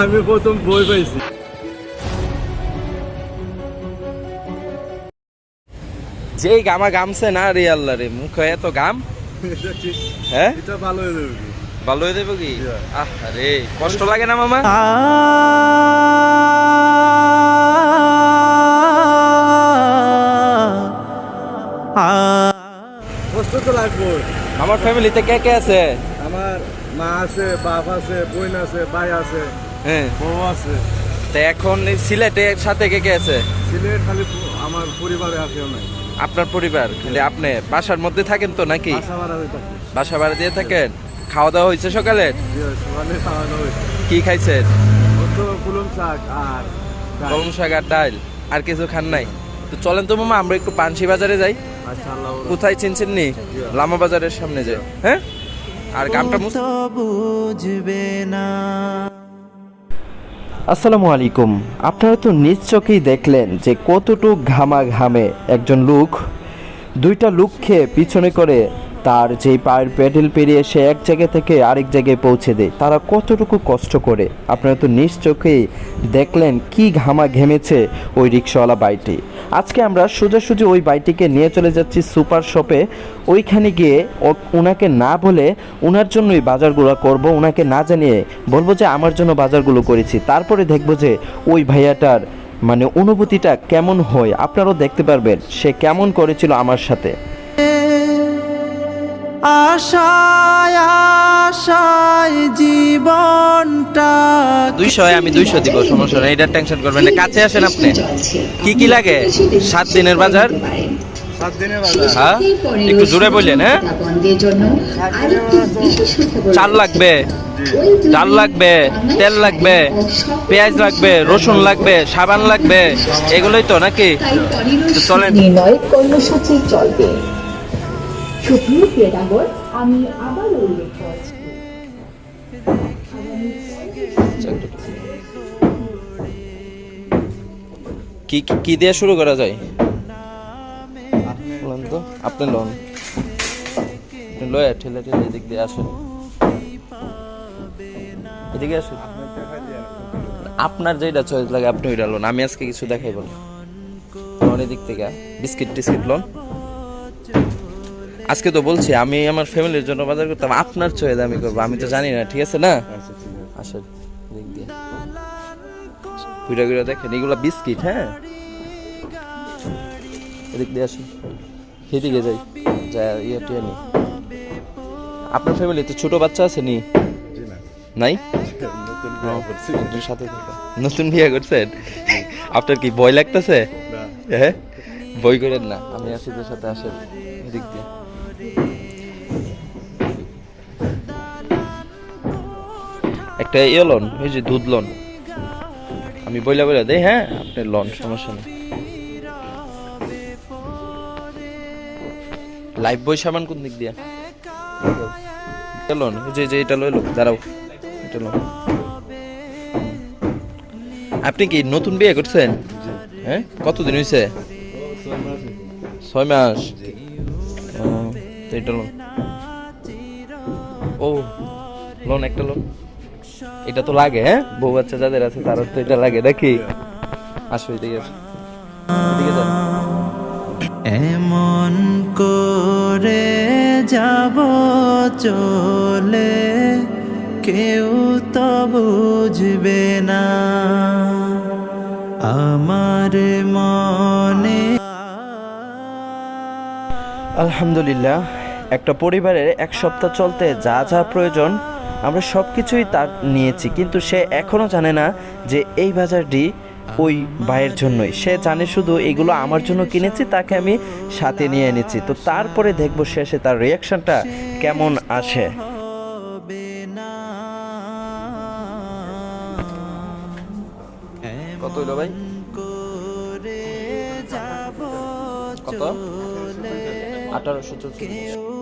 আমি প্রথম বই পাইছি। যেই গামা গামছে না রে আল্লাহ রে মুখে এত গাম? হ্যাঁ? এটা ভালো হয়ে যাবে ভালো হয়ে দেবো কি? Yeah. আহ রে কষ্ট লাগে না মামা? কষ্ট তো লাগবে। আমার ফ্যামিলিতে কে কে আছে? আমার মা আছে বাপ আছে বোন আছে ভাই আছে। হ্যাঁ। বউ আছে। তো এখন এই সিলেটের সাথে কে কে আছে? সিলেট খালি আমার পরিবারে আর কেউ নাই। আপনার পরিবার? খালি আপনি? বাসার মধ্যে থাকেন তো নাকি? বাসা ভাড়া হয়ে দিয়ে থাকেন? খাওয়া দাওয়া হয়েছে সকালে? জি, সকালে খাওয়ানো হয়েছে। কি খাইছেন? ও তো কুলুম শাক আর ডাল। আর কিছু খান নাই? তো চলেন তো মামা আমরা একটু পানসি বাজারে যাই। কোথায় চিনছেন নি লামা বাজারের সামনে যাই হ্যাঁ? আর গামটা মুছ বুঝবে না। আসসালামু আলাইকুম। আপনারা তো নিজ চোখেই দেখলেন যে কতটুক ঘামা ঘামে একজন লুক দুইটা লুক খেয়ে পিছনে করে তার যেই পায়ের প্যাডেল পেরিয়ে সে এক জায়গা থেকে আরেক জায়গায় পৌঁছে দেয়। তারা কতটুকু কষ্ট করে? আপনারা তো নিজ চোখেই দেখলেন কি ঘামা ঘেমেছে ওই রিক্সাওয়ালা বাইটি আজকে আমরা সোজাসুজি ওই বাইটিকে নিয়ে চলে যাচ্ছি সুপার শপে। ওইখানে গিয়ে ওনাকে না বলে ওনার জন্যই বাজারগুলো করব ওনাকে না জানিয়ে বলব যে আমার জন্য বাজারগুলো করেছি। তারপরে দেখব যে ওই ভাইয়াটার মানে অনুভূতিটা কেমন হয়। আপনারাও দেখতে পারবেন সে কেমন করেছিল আমার সাথে। আশায় আশায় জীবনটা দুইশো আমি দুইশো দিব সমস্যা নেই এটার টেনশন করবেন না। কাছে আসেন আপনি। কি কি লাগে? সাত দিনের বাজার? সাত হ্যাঁ? একটু জোরে বললেন হ্যাঁ? চাল লাগবে ডাল লাগবে তেল লাগবে পেঁয়াজ লাগবে রসুন লাগবে সাবান লাগবে এগুলোই তো নাকি? চলেন। নির্ণয় কর্মসূচি চলবে। সুপ্রিয় ক্রীড়াঙ্গন আমি আবার উল্লেখ করছি। কি কি- কি দিয়ে শুরু করা যায়? বলেন তো আপনি লোন। লয়া ঠেলে ঠেলে এদিক দিয়ে আসেন। এদিকে আসেন। আপনার যেটা চয়েস লাগে আপনি ওইটা লোন। আমি আজকে কিছু দেখাই বল। লোন এদিক থেকে। বিস্কিট টিস্কিট লোন। আজকে তো বলছি আমি আমার ফ্যামিলির জন্য বাজার করতাম আপনার চয়েস আমি করব আমি তো জানি না ঠিক আছে না? আচ্ছা আসেন দিয়ে। ঘুরে ঘুরে দেখেন এগুলো বিস্কিট হ্যাঁ? এদিক দিয়ে আসুন। সেদিকে যাই যা ইয়ে টিয়ে নি আপনার ফ্যামিলিতে ছোট বাচ্চা আছে নি? নাই। নতুন বিয়ে করছেন? আপনার কি ভয় লাগতেছে? হ্যাঁ? বই করেন না আমি আসি তোর সাথে আসেন এদিক দিয়ে। একটা ইয়ে লন ওই যে দুধ লন। আমি বইলা বইলা দেই হ্যাঁ আপনি লন, সমস্যা নেই। লাইফ বই সামান কোন দিক দিয়া? লন যে যে এটা লইলো, দাঁড়াও, এটা লন। আপনি কি নতুন বিয়ে করছেন? হ্যাঁ কতদিন হয়েছে ছয় মাস। তো এটা লোন ও লোন একটা লোন এটা তো লাগে হ্যাঁ? বউ বাচ্চা যাদের আছে তার তো এটা লাগে নাকি? আসো এদিকে আসো। এদিকে এমন করে যাব চলে কেউ তো বুঝবে না। আমার মনে আলহামদুলিল্লাহ। একটা পরিবারের এক সপ্তাহ চলতে যা যা প্রয়োজন আমরা সব কিছুই তার নিয়েছি। কিন্তু সে এখনও জানে না যে এই বাজারটি ওই ভাইয়ের জন্যই। সে জানে শুধু এগুলো আমার জন্য কিনেছি তাকে আমি সাথে নিয়ে এনেছি। তো তারপরে দেখব শেষে তার রিয়াকশনটা কেমন আসে। কত হইল ভাই? কত? আঠারোশো চৌষট্টি কেউ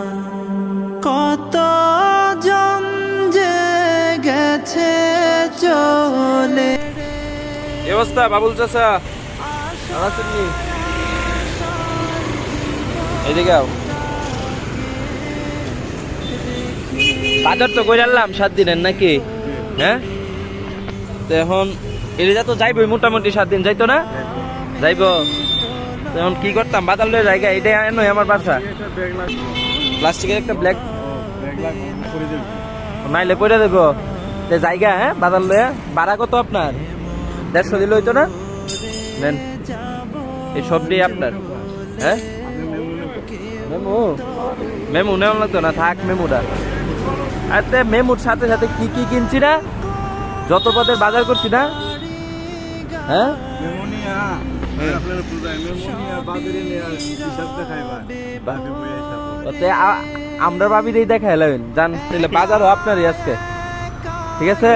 চলে কি অবস্থা বাবুল চাচা? ভালো আছেন এদিকে বাজার তো করে সাত দিনের নাকি? হ্যাঁ? তো এখন এলিজা তো যাইবই মোটামুটি সাত দিন যাইতো না? যাইব। এখন কি করতাম বাজার লয়ে জায়গা এটাই নয় আমার বাসা। প্লাস্টিকের একটা ব্ল্যাক নাইলে পয়রা দেবো। জায়গা হ্যাঁ? বাজার লয়ে ভাড়া কত আপনার? দেড়শো দিলে হইতো না? নেন। এই সবটি আপনার। হ্যাঁ? মেমো। নেওয়া লাগতো না থাক মেমুটা। আর তে মেমুর সাথে সাথে কি কি কিনছি না? যত পদের বাজার করছি না? হ্যাঁ? নিয়ে আমরা ভাবি এই দেখা এলেন জান তাহলে বাজারও আপনারই আজকে। ঠিক আছে?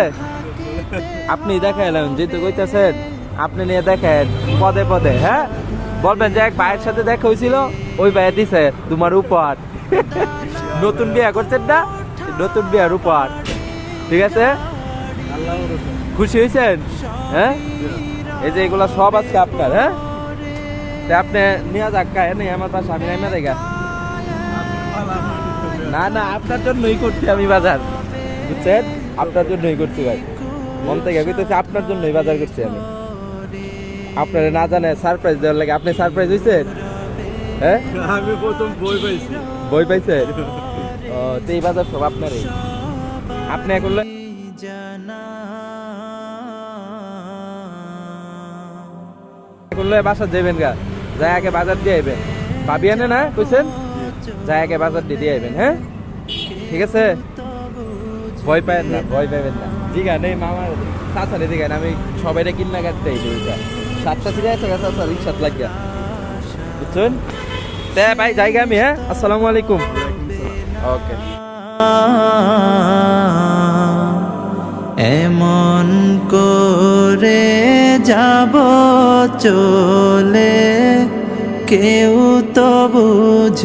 আপনি দেখা এলেন যেহেতু কইতেছেন, আপনি নিয়ে দেখেন, পদে পদে হ্যাঁ? বলবেন যে এক ভাইয়ের সাথে দেখা হয়েছিল ওই ভাইয়া দিছে তোমার উপহার। নতুন বিয়া করছেন না? নতুন বিয়ার উপহার। ঠিক আছে? খুশি হয়েছেন হ্যাঁ? এই যে এগুলা সব আজকে আপনার হ্যাঁ? তা আপনি নিয়ে যাক গায়ে নেই, আমার পাশে আমি না না, আপনার জন্যই করছি আমি বাজার। বুঝছেন? আপনার জন্যই করছি ভাই। মন থেকে কইতেছি আপনার জন্যই বাজার করছি আমি। আপনারা না জানে সারপ্রাইজ দেওয়ার লাগে। আপনি সারপ্রাইজ হয়েছেন হ্যাঁ? আমি প্রথম বই পাইছি। বই পাইছেন? ও তো এই বাজার সব আপনারই। আপনি এখন লে- জানা এখন যাবেন গা। যাই আগে বাজার দিয়ে আইবেন। ভাবি আনে না কইছেন? যাই আগে বাজার দিয়ে দিয়ে আইবেন হ্যাঁ? ঠিক আছে? ভয় পাবেন না, ভয় পাবেন না। আছে এই মামার চাচারে দিকে আমি সবাইরে কিন্না কাটতে এই দিকে সাতটা সিরে আছে, চাচা রিক্সাত লাগিয়া। বুঝছেন? তে ভাই জায়গা আমি হ্যাঁ? আসসালামু আলাইকুম। ওকে। এমন করে যাব চলে, কেউ তো বুঝ